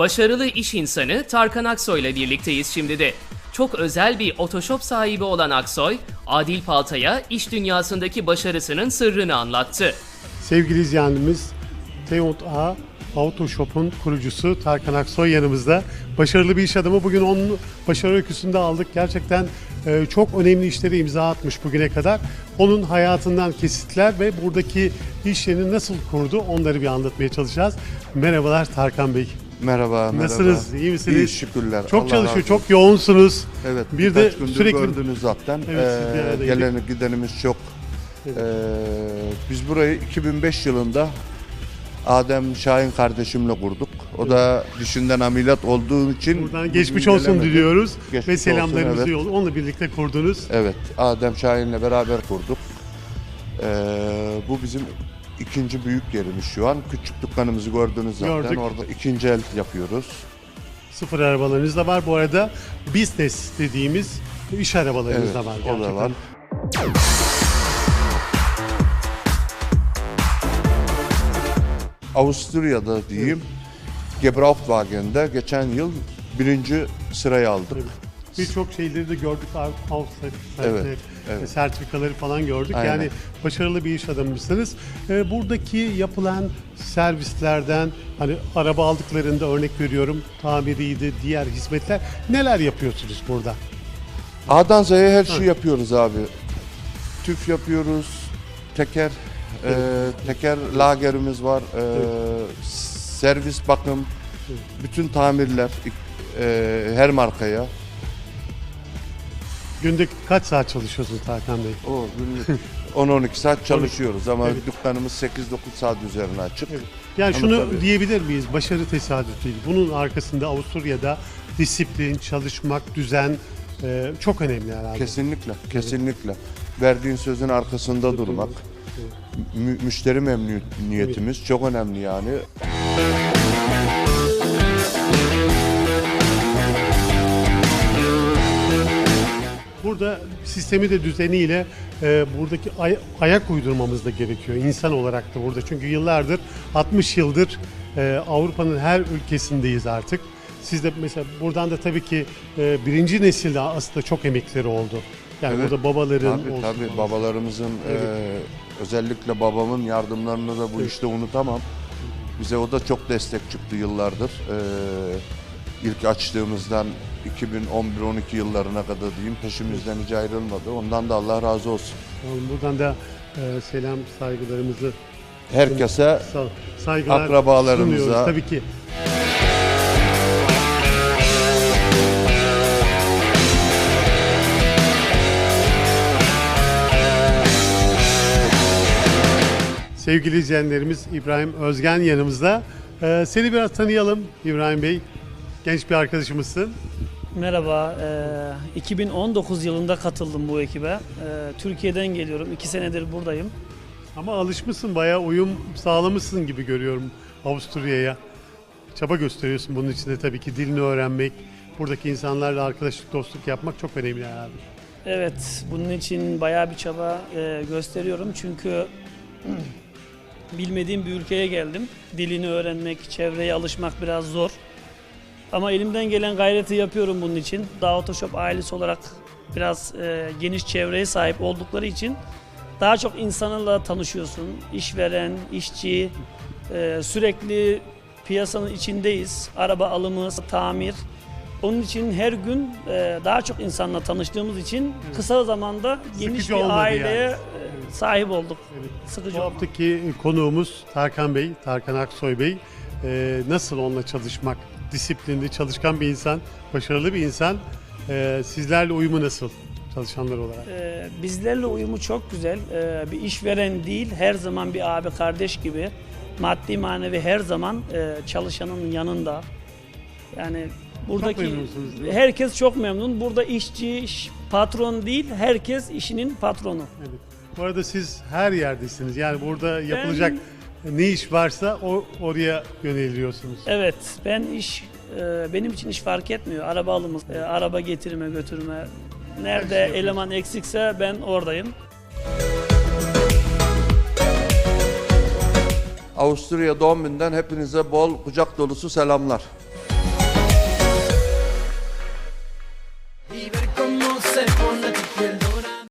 Başarılı iş insanı Tarkan Aksoy ile birlikteyiz şimdi de. Çok özel bir otoshop sahibi olan Aksoy, Adil Paltay'a iş dünyasındaki başarısının sırrını anlattı. Sevgili izleyenimiz Teont A Auto Shop'un kurucusu Tarkan Aksoy yanımızda. Başarılı bir iş adamı. Bugün onun başarı öyküsünü de aldık. Gerçekten e, çok önemli işleri imza atmış bugüne kadar. Onun hayatından kesitler ve buradaki iş yerini nasıl kurdu onları bir anlatmaya çalışacağız. Merhabalar Tarkan Bey. Merhaba, merhaba. Nasılsınız? İyi misiniz? İyi şükürler. Çok Allah çalışıyor, çok yoğunsunuz. Evet, Bir de sürekli gördünüz zaten. Evet, Ee, geleni gidenimiz çok. Ee, biz burayı 2005 yılında Adem Şahin kardeşimle kurduk. O da dişinden ameliyat olduğu için buradan geçmiş olsun gelemedi. diliyoruz Geçmiş ve olsun, selamlarımızı evet. yol. Onunla birlikte kurdunuz. Evet, Adem Şahin'le beraber kurduk. Ee, bu bizim ikinci büyük yerimiz şu an. Küçük dükkanımızı gördünüz zaten. Gördük. Orada ikinci el yapıyoruz. Sıfır arabalarınız da var. Bu arada business dediğimiz iş arabalarınız Evet, da var. o da gerçekten. var. Avusturya'da diyeyim Gebrauchtwagen'de geçen yıl birinci sırayı aldık. Birçok şeyleri de gördük. Outside Evet, evet. sertifikaları falan gördük. Aynen. Yani başarılı bir iş adamısınız. Ee, buradaki yapılan servislerden hani araba aldıklarında örnek veriyorum tamiriydi, diğer hizmetler neler yapıyorsunuz burada? A'dan Z'ye her şeyi yapıyoruz abi. TÜF yapıyoruz, teker, e, teker lagerimiz var, e, servis bakım, bütün tamirler e, her markaya. Günde kaç saat çalışıyorsunuz Tarkan Bey? O günlük 10-12 saat çalışıyoruz ama Evet. dükkanımız 8-9 saat üzerine açık. Yani Ama şunu tabii. diyebilir miyiz? Başarı tesadüf değil. Bunun arkasında Avusturya'da disiplin, çalışmak, düzen e, çok önemli herhalde. Kesinlikle, kesinlikle. Verdiğin sözün arkasında durmak. Mü- müşteri memnuniyetimiz çok önemli yani. Burada sistemi de düzeniyle e, buradaki ay- ayak uydurmamız da gerekiyor insan olarak da burada. Çünkü yıllardır 60 yıldır e, Avrupa'nın her ülkesindeyiz artık. Siz de mesela buradan da tabii ki e, birinci nesilde aslında çok emekleri oldu. Yani Evet. burada babaların Tabii olsun. tabii babalarımızın Evet. eee, özellikle babamın yardımlarını da bu Evet. işte unutamam. Bize o da çok destek çıktı yıllardır. Eee ilk açtığımızdan 2011-12 yıllarına kadar diyeyim peşimizden hiç ayrılmadı. Ondan da Allah razı olsun. Yani Buradan da e, selam saygılarımızı Herkese saygılar Akrabalarımıza. sunuyoruz tabii ki. Sevgili izleyenlerimiz İbrahim Özgen yanımızda. Ee, seni biraz tanıyalım İbrahim Bey. Genç bir arkadaşımızsın. Merhaba, eee, 2019 yılında katıldım bu ekibe. Eee, Türkiye'den geliyorum, iki senedir buradayım. Ama alışmışsın, bayağı uyum sağlamışsın gibi görüyorum Avusturya'ya. Çaba gösteriyorsun bunun için de tabii ki dilini öğrenmek, buradaki insanlarla arkadaşlık, dostluk yapmak çok önemli herhalde. Evet, bunun için bayağı bir çaba eee, gösteriyorum çünkü bilmediğim bir ülkeye geldim. Dilini öğrenmek, çevreye alışmak biraz zor. Ama elimden gelen gayreti yapıyorum bunun için. Daha Otoshop ailesi olarak biraz eee, geniş çevreye sahip oldukları için daha çok insanlarla tanışıyorsun. İşveren, işçi, eee, sürekli piyasanın içindeyiz. Araba alımı, tamir. Onun için her gün eee, daha çok insanla tanıştığımız için kısa zamanda geniş Sıkıcı olmadı bir aileye yani. eee, sahip olduk. Evet. Sıkıcı Bu olmadı. haftaki konuğumuz Tarkan Bey, Tarkan Aksoy Bey. Ee, nasıl onunla çalışmak? Disiplinli, çalışkan bir insan, başarılı bir insan. Ee, sizlerle uyumu nasıl çalışanlar olarak? Ee, bizlerle uyumu çok güzel. Ee, bir işveren değil, her zaman bir abi kardeş gibi. Maddi manevi her zaman e, çalışanın yanında. Yani buradaki memnunsunuz, mi? herkes çok memnun. Burada işçi, iş- patron değil, herkes işinin patronu. Evet. Bu arada siz her yerdesiniz. Yani burada yapılacak ne iş varsa o oraya yöneliyorsunuz. Evet, ben iş e, benim için iş fark etmiyor. Araba alımı, e, araba getirme, götürme. Nerede şey eleman eksikse ben oradayım. Avusturya doğum gününden hepinize bol kucak dolusu selamlar.